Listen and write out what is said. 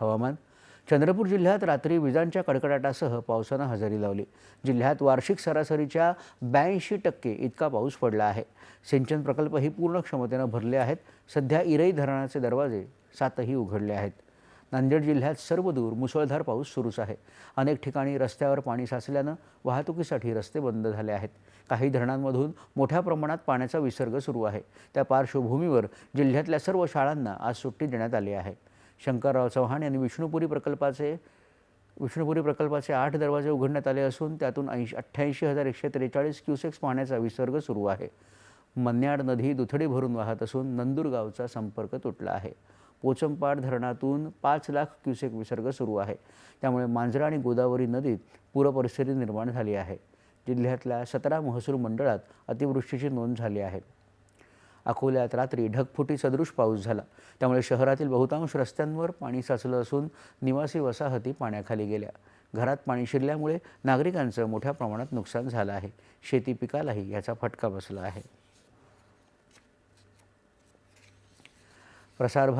हवामान. चंद्रपूर जिल्ह्यात रात्री विजांच्या कडकडाटासह पावसानं हजेरी लावली. जिल्ह्यात वार्षिक सरासरीच्या ब्याऐंशी टक्के इतका पाऊस पडला आहे. सिंचन प्रकल्पही पूर्ण क्षमतेनं भरले आहेत. सध्या इरई धरणाचे दरवाजे सातही उघडले आहेत. नांदेड जिल्ह्यात सर्वदूर मुसळधार पाऊस सुरूच आहे. अनेक ठिकाणी रस्त्यावर पाणी साचल्यानं वाहतुकीसाठी रस्ते बंद झाले आहेत. काही धरणांमधून मोठ्या प्रमाणात पाण्याचा विसर्ग सुरू आहे. त्या पार्श्वभूमीवर जिल्ह्यातल्या सर्व शाळांना आज सुट्टी देण्यात आली आहे. शंकरराव चव्हाण यांनी विष्णुपुरी प्रकल्पाचे विष्णुपुरी प्रकल्पाचे आठ दरवाजे उघडण्यात आले असून त्यातून ऐंशी अठ्ठ्याऐंशी हजार एकशे त्रेचाळीस क्युसेक्स पाण्याचा विसर्ग सुरू आहे. मन्याड नदी दुथडी भरून वाहत असून नंदुरगावचा संपर्क तुटला आहे. पोचमपाड धरणातून पाच लाख क्युसेक विसर्ग सुरू आहे. त्यामुळे मांजरा आणि गोदावरी नदीत पूरपरिस्थिती निर्माण झाली आहे. जिल्ह्यातल्या सतरा महसूल मंडळात अतिवृष्टीची नोंद झाली आहे. अकोल्यात रात्री ढगफुटी सदृश पाऊस झाला. त्यामुळे शहरातील बहुतांश रस्त्यांवर पाणी साचलं असून निवासी वसाहती पाण्याखाली गेल्या. घरात पाणी शिरल्यामुळे नागरिकांचं मोठ्या प्रमाणात नुकसान झालं आहे. शेती पिकालाही याचा फटका बसला आहे. प्रसारभार